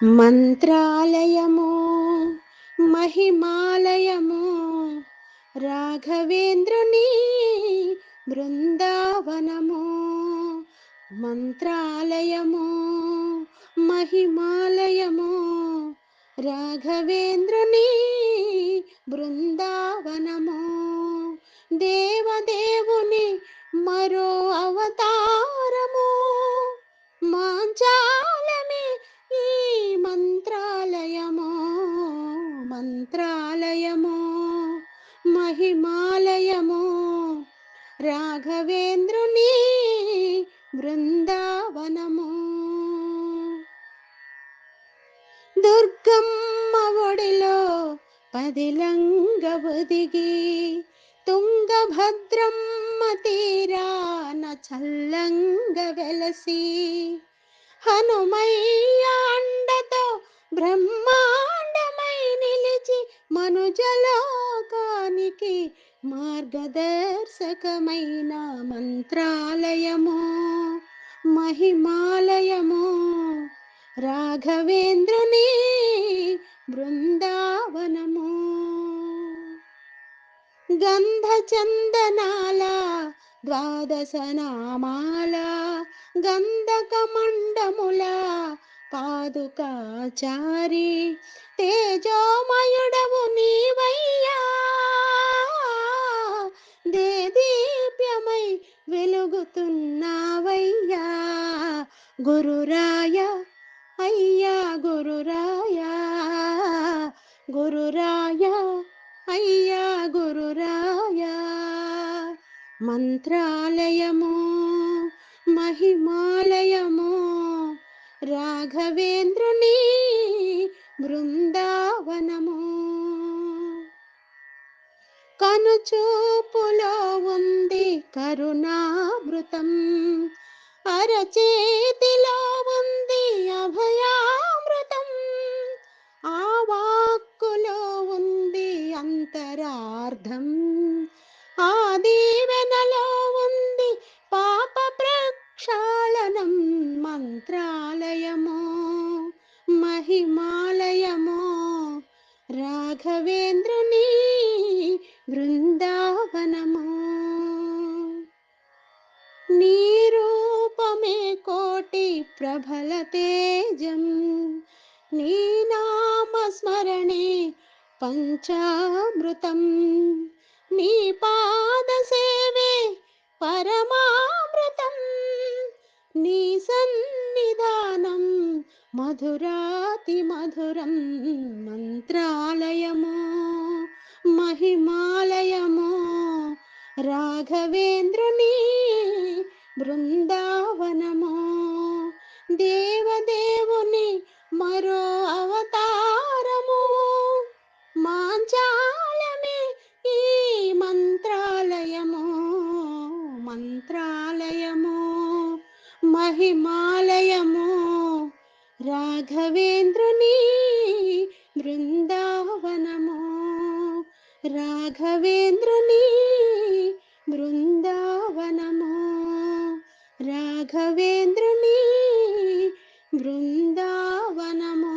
మంత్రాలయము మహిమాలయము రాఘవేంద్రుని బృందావనము మంత్రాలయము మహిమాలయము రాఘవేంద్రుని బృందావనము దేవదేవుని మరో అవతారము మాంచా హిమాలయము. రాఘవేంద్రుని బృందావనము. దుర్గమ్మ ఒడిలో పదిలంగ దిగి తుంగభద్రమ్మ తీరాన చల్లంగ వెలసి హనుమయ్యాండతో బ్రహ్మాండమై నిలిచి మనుజలోకానికి మార్గదర్శకమైన మంత్రాలయము మహిమాలయము. రాఘవేంద్రుని బృందావనము. గంధ చందనాల ద్వాదశ నామాల గంధకమండముల పాదుకాచారి తేజోమయుడవు నీవై గురురాయ అయ్యా గురురాయ. గురురాయ అయ్యా గురురాయ. మంత్రాలయము మహిమాలయము రాఘవేంద్రుని బృందావనము. కనుచూపులో ఉంది కరుణామృతం అరచేతిలో ఉంది అభయామృతం. ఆ వాక్కులో ఉంది అంతరార్థం. ఆ దీవెనలో ఉంది పాప ప్రక్షాళనం మంత్రాలయము మహిమాలయము. రాఘవేంద్రుని బృందావనము. మే కోటి ప్రభల తేజం. నీ నామస్మరణే పంచామృతం. నీ పాద సేవే పరమామృతం. నీ సన్నిధానం మధురాతి మధురం మంత్రాలయము మహిమాలయము. రాఘవేంద్రుని బృంద దేవదేవుని మరో అవతారము. మాంచాలమే ఈ మంత్రాలయము. మంత్రాలయము మహిమాలయము. రాఘవేంద్రుని బృందావనము. రాఘవేంద్రుని బృందావనము. రాఘవేంద్రుని బృందావనము